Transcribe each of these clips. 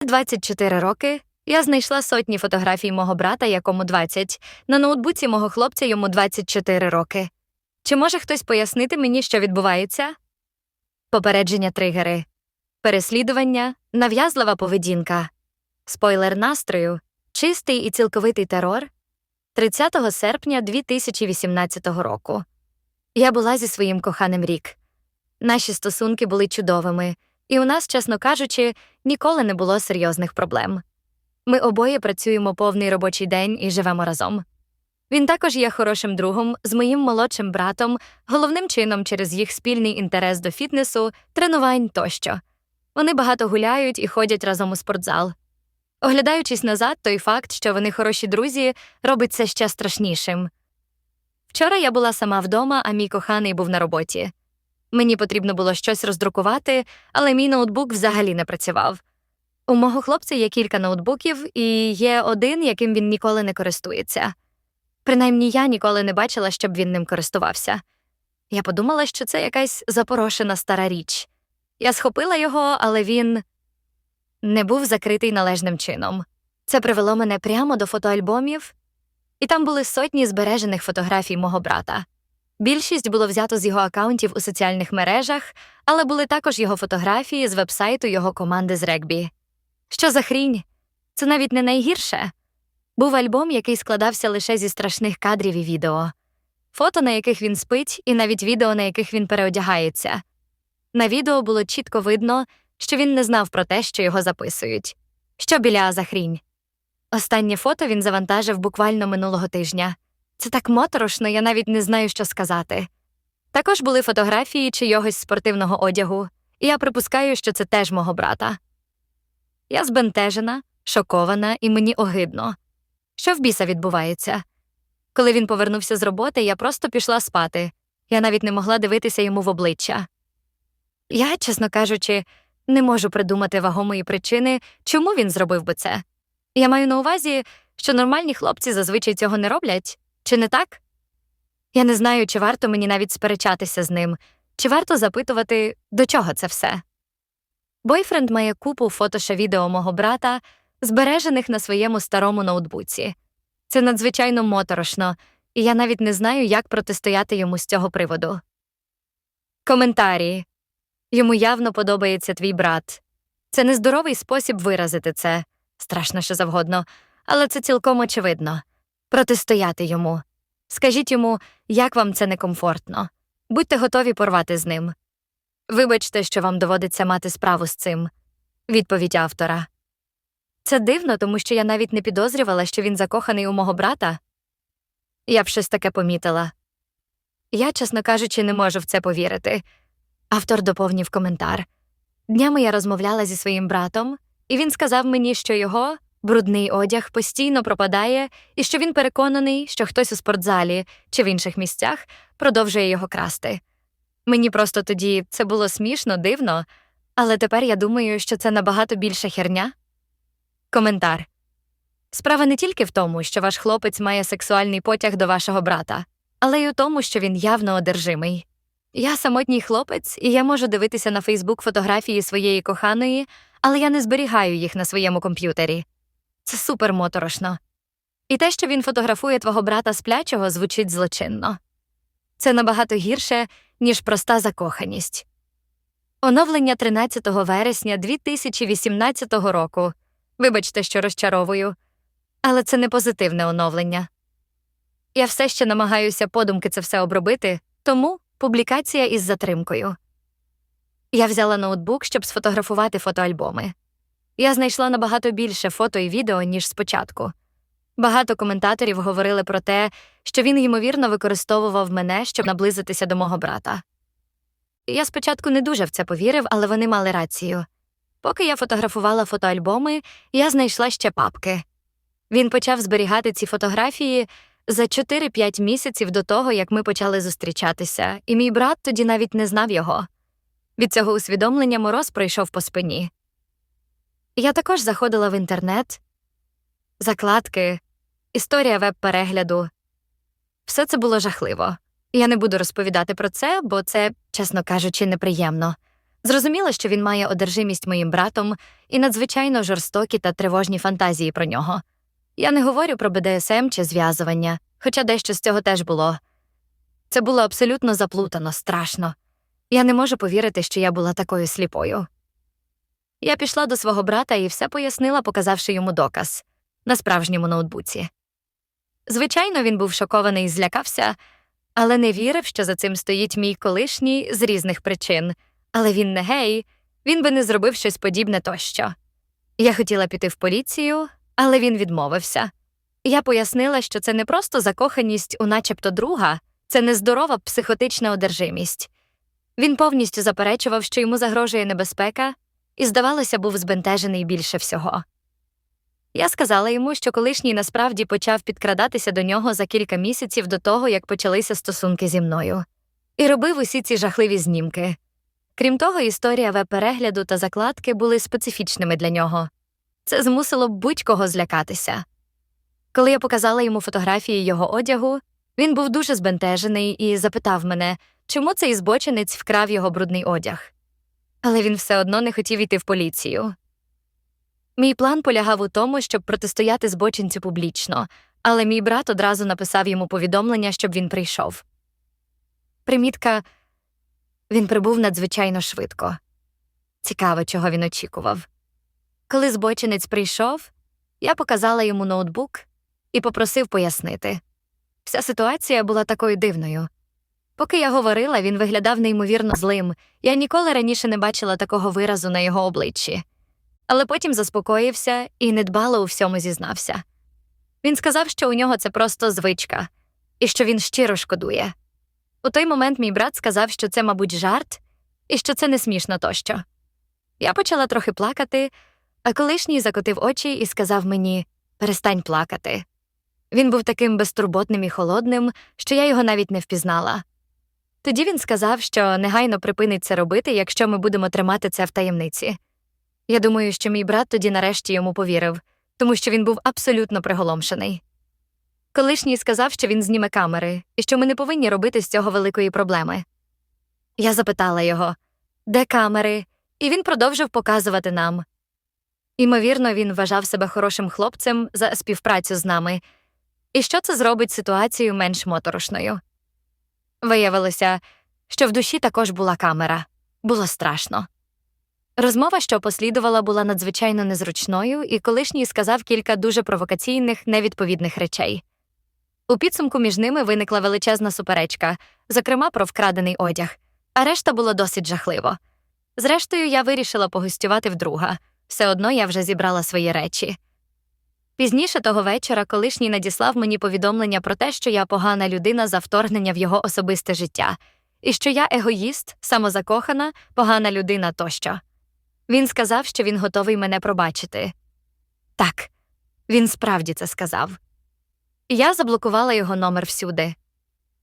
24 роки я знайшла сотні фотографій мого брата, якому 20, на ноутбуці мого хлопця йому 24 роки. Чи може хтось пояснити мені, що відбувається? Попередження тригери, переслідування, нав'язлива поведінка, спойлер настрою, чистий і цілковитий терор 30 серпня 2018 року. Я була зі своїм коханим рік. Наші стосунки були чудовими, і у нас, чесно кажучи, ніколи не було серйозних проблем. Ми обоє працюємо повний робочий день і живемо разом. Він також є хорошим другом з моїм молодшим братом, головним чином через їх спільний інтерес до фітнесу, тренувань тощо. Вони багато гуляють і ходять разом у спортзал. Оглядаючись назад, той факт, що вони хороші друзі, робить це ще страшнішим. Вчора я була сама вдома, а мій коханий був на роботі. Мені потрібно було щось роздрукувати, але мій ноутбук взагалі не працював. У мого хлопця є кілька ноутбуків, і є один, яким він ніколи не користується. Принаймні я ніколи не бачила, щоб він ним користувався. Я подумала, що це якась запорошена стара річ. Я схопила його, але він не був закритий належним чином. Це привело мене прямо до фотоальбомів, і там були сотні збережених фотографій мого брата. Більшість було взято з його акаунтів у соціальних мережах, але були також його фотографії з вебсайту його команди з регбі. Що за хрінь? Це навіть не найгірше. Був альбом, який складався лише зі страшних кадрів і відео, фото, на яких він спить, і навіть відео, на яких він переодягається. На відео було чітко видно, що він не знав про те, що його записують. Що біля за хрінь? Останнє фото він завантажив буквально минулого тижня. Це так моторошно, я навіть не знаю, що сказати. Також були фотографії чийогось спортивного одягу, і я припускаю, що це теж мого брата. Я збентежена, шокована, і мені огидно. Що в біса відбувається? Коли він повернувся з роботи, я просто пішла спати. Я навіть не могла дивитися йому в обличчя. Я, чесно кажучи, не можу придумати вагомої причини, чому він зробив би це. Я маю на увазі, що нормальні хлопці зазвичай цього не роблять, чи не так? Я не знаю, чи варто мені навіть сперечатися з ним, чи варто запитувати, до чого це все. Бойфренд має купу фотоша відео мого брата, збережених на своєму старому ноутбуці. Це надзвичайно моторошно, і я навіть не знаю, як протистояти йому з цього приводу. Коментарі. Йому явно подобається твій брат. Це нездоровий спосіб виразити це, страшно що завгодно, але це цілком очевидно. Протистояти йому. Скажіть йому, як вам це некомфортно. Будьте готові порвати з ним. Вибачте, що вам доводиться мати справу з цим. Відповідь автора. Це дивно, тому що я навіть не підозрювала, що він закоханий у мого брата. Я б щось таке помітила. Я, чесно кажучи, не можу в це повірити. Автор доповнив коментар. Днями я розмовляла зі своїм братом, і він сказав мені, що його брудний одяг постійно пропадає, і що він переконаний, що хтось у спортзалі чи в інших місцях продовжує його красти. Мені просто тоді це було смішно, дивно, але тепер я думаю, що це набагато більша херня. Коментар. Справа не тільки в тому, що ваш хлопець має сексуальний потяг до вашого брата, але й у тому, що він явно одержимий. Я самотній хлопець, і я можу дивитися на Фейсбук фотографії своєї коханої, але я не зберігаю їх на своєму комп'ютері. Це супер. І те, що він фотографує твого брата сплячого, звучить злочинно. Це набагато гірше, ніж проста закоханість. Оновлення 13 вересня 2018 року. Вибачте, що розчаровую, але це не позитивне оновлення. Я все ще намагаюся подумки це все обробити, тому публікація із затримкою. Я взяла ноутбук, щоб сфотографувати фотоальбоми. Я знайшла набагато більше фото і відео, ніж спочатку. Багато коментаторів говорили про те, що він, ймовірно, використовував мене, щоб наблизитися до мого брата. Я спочатку не дуже в це повірив, але вони мали рацію. Поки я фотографувала фотоальбоми, я знайшла ще папки. Він почав зберігати ці фотографії за 4-5 місяців до того, як ми почали зустрічатися, і мій брат тоді навіть не знав його. Від цього усвідомлення мороз пройшов по спині. Я також заходила в інтернет, закладки, історія веб-перегляду. Все це було жахливо. Я не буду розповідати про це, бо це, чесно кажучи, неприємно. Зрозуміла, що він має одержимість моїм братом і надзвичайно жорстокі та тривожні фантазії про нього. Я не говорю про БДСМ чи зв'язування, хоча дещо з цього теж було. Це було абсолютно заплутано, страшно. Я не можу повірити, що я була такою сліпою. Я пішла до свого брата і все пояснила, показавши йому доказ на справжньому ноутбуці. Звичайно, він був шокований і злякався, але не вірив, що за цим стоїть мій колишній з різних причин. Але він не гей, він би не зробив щось подібне тощо. Я хотіла піти в поліцію, але він відмовився. Я пояснила, що це не просто закоханість у начебто друга, це нездорова психотична одержимість. Він повністю заперечував, що йому загрожує небезпека, і, здавалося, був збентежений більше всього. Я сказала йому, що колишній насправді почав підкрадатися до нього за кілька місяців до того, як почалися стосунки зі мною, і робив усі ці жахливі знімки. Крім того, історія веб-перегляду та закладки були специфічними для нього. Це змусило будь-кого злякатися. Коли я показала йому фотографії його одягу, він був дуже збентежений і запитав мене, чому цей збочинець вкрав його брудний одяг. Але він все одно не хотів йти в поліцію. Мій план полягав у тому, щоб протистояти збочинцю публічно, але мій брат одразу написав йому повідомлення, щоб він прийшов. Примітка він прибув надзвичайно швидко. Цікаво, чого він очікував. Коли збочинець прийшов, я показала йому ноутбук і попросив пояснити. Вся ситуація була такою дивною. Поки я говорила, він виглядав неймовірно злим. Я ніколи раніше не бачила такого виразу на його обличчі. Але потім заспокоївся і недбало у всьому зізнався. Він сказав, що у нього це просто звичка, і що він щиро шкодує. У той момент мій брат сказав, що це, мабуть, жарт, і що це не смішно тощо. Я почала трохи плакати, а колишній закотив очі і сказав мені перестань плакати. Він був таким безтурботним і холодним, що я його навіть не впізнала. Тоді він сказав, що негайно припинить це робити, якщо ми будемо тримати це в таємниці. Я думаю, що мій брат тоді нарешті йому повірив, тому що він був абсолютно приголомшений. Колишній сказав, що він зніме камери і що ми не повинні робити з цього великої проблеми. Я запитала його, де камери, і він продовжив показувати нам. Імовірно, він вважав себе хорошим хлопцем за співпрацю з нами, і що це зробить ситуацію менш моторошною. Виявилося, що в душі також була камера. Було страшно. Розмова, що послідувала, була надзвичайно незручною, і колишній сказав кілька дуже провокаційних, невідповідних речей. У підсумку між ними виникла величезна суперечка, зокрема про вкрадений одяг, а решта було досить жахливо. Зрештою, я вирішила погостювати вдруга, все одно я вже зібрала свої речі. Пізніше того вечора колишній надіслав мені повідомлення про те, що я погана людина за вторгнення в його особисте життя, і що я егоїст, самозакохана, погана людина тощо. Він сказав, що він готовий мене пробачити. Так, він справді це сказав. Я заблокувала його номер всюди.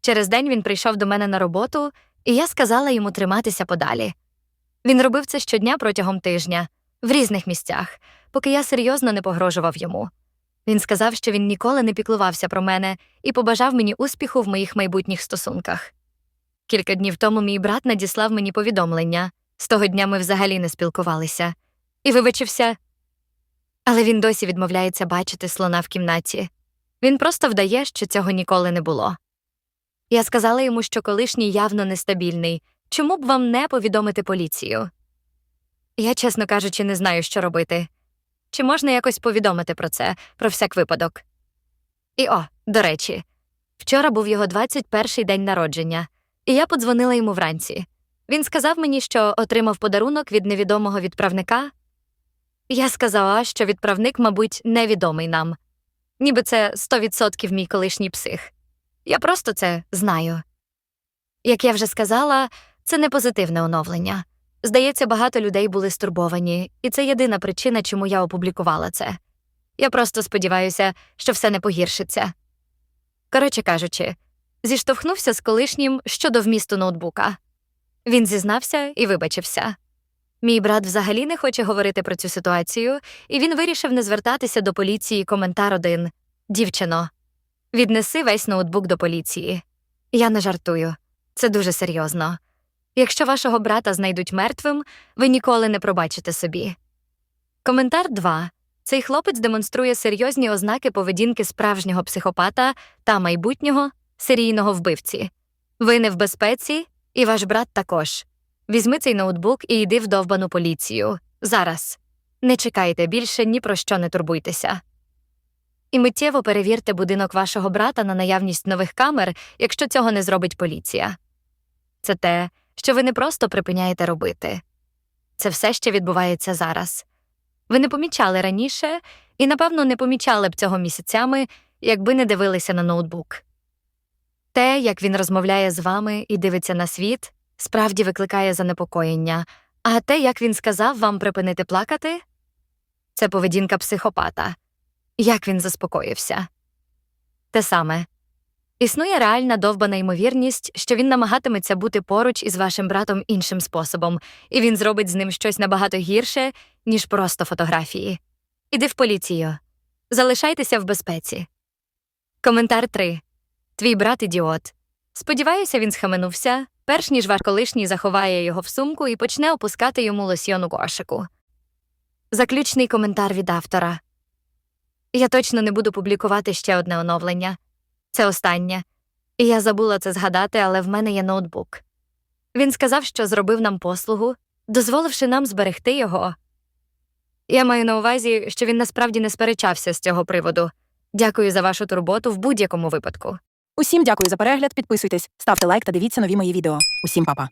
Через день він прийшов до мене на роботу, і я сказала йому триматися подалі. Він робив це щодня протягом тижня, в різних місцях, поки я серйозно не погрожував йому. Він сказав, що він ніколи не піклувався про мене і побажав мені успіху в моїх майбутніх стосунках. Кілька днів тому мій брат надіслав мені повідомлення з того дня ми взагалі не спілкувалися, і вибачився. Але він досі відмовляється бачити слона в кімнаті. Він просто вдає, що цього ніколи не було. Я сказала йому, що колишній явно нестабільний. Чому б вам не повідомити поліцію? Я, чесно кажучи, не знаю, що робити. Чи можна якось повідомити про це, про всяк випадок? І о, до речі, вчора був його 21-й день народження, і я подзвонила йому вранці. Він сказав мені, що отримав подарунок від невідомого відправника. Я сказала, що відправник, мабуть, невідомий нам, ніби це 100% мій колишній псих. Я просто це знаю. Як я вже сказала, це не позитивне оновлення. Здається, багато людей були стурбовані, і це єдина причина, чому я опублікувала це. Я просто сподіваюся, що все не погіршиться. Коротше кажучи, зіштовхнувся з колишнім щодо вмісту ноутбука. Він зізнався і вибачився. Мій брат взагалі не хоче говорити про цю ситуацію, і він вирішив не звертатися до поліції коментар один Дівчино, віднеси весь ноутбук до поліції. Я не жартую. Це дуже серйозно. Якщо вашого брата знайдуть мертвим, ви ніколи не пробачите собі. Коментар 2. Цей хлопець демонструє серйозні ознаки поведінки справжнього психопата та майбутнього серійного вбивці. Ви не в безпеці, і ваш брат також. Візьми цей ноутбук і йди в довбану поліцію. Зараз. Не чекайте більше, ні про що не турбуйтеся. І миттєво перевірте будинок вашого брата на наявність нових камер, якщо цього не зробить поліція. Це те, що ви не просто припиняєте робити. Це все ще відбувається зараз. Ви не помічали раніше і, напевно, не помічали б цього місяцями, якби не дивилися на ноутбук. Те, як він розмовляє з вами і дивиться на світ, справді викликає занепокоєння, а те, як він сказав вам припинити плакати, це поведінка психопата. Як він заспокоївся. Те саме. Існує реальна довбана ймовірність, що він намагатиметься бути поруч із вашим братом іншим способом, і він зробить з ним щось набагато гірше, ніж просто фотографії. Іди в поліцію. Залишайтеся в безпеці. Коментар 3. Твій брат ідіот. Сподіваюся, він схаменувся, перш ніж ваш колишній заховає його в сумку і почне опускати йому лосьйон у кошику. Заключний коментар від автора. Я точно не буду публікувати ще одне оновлення. Це останнє. І я забула це згадати, але в мене є ноутбук. Він сказав, що зробив нам послугу, дозволивши нам зберегти його. Я маю на увазі, що він насправді не сперечався з цього приводу. Дякую за вашу турботу в будь-якому випадку. Усім дякую за перегляд, підписуйтесь, ставте лайк та дивіться нові мої відео. Усім па-па.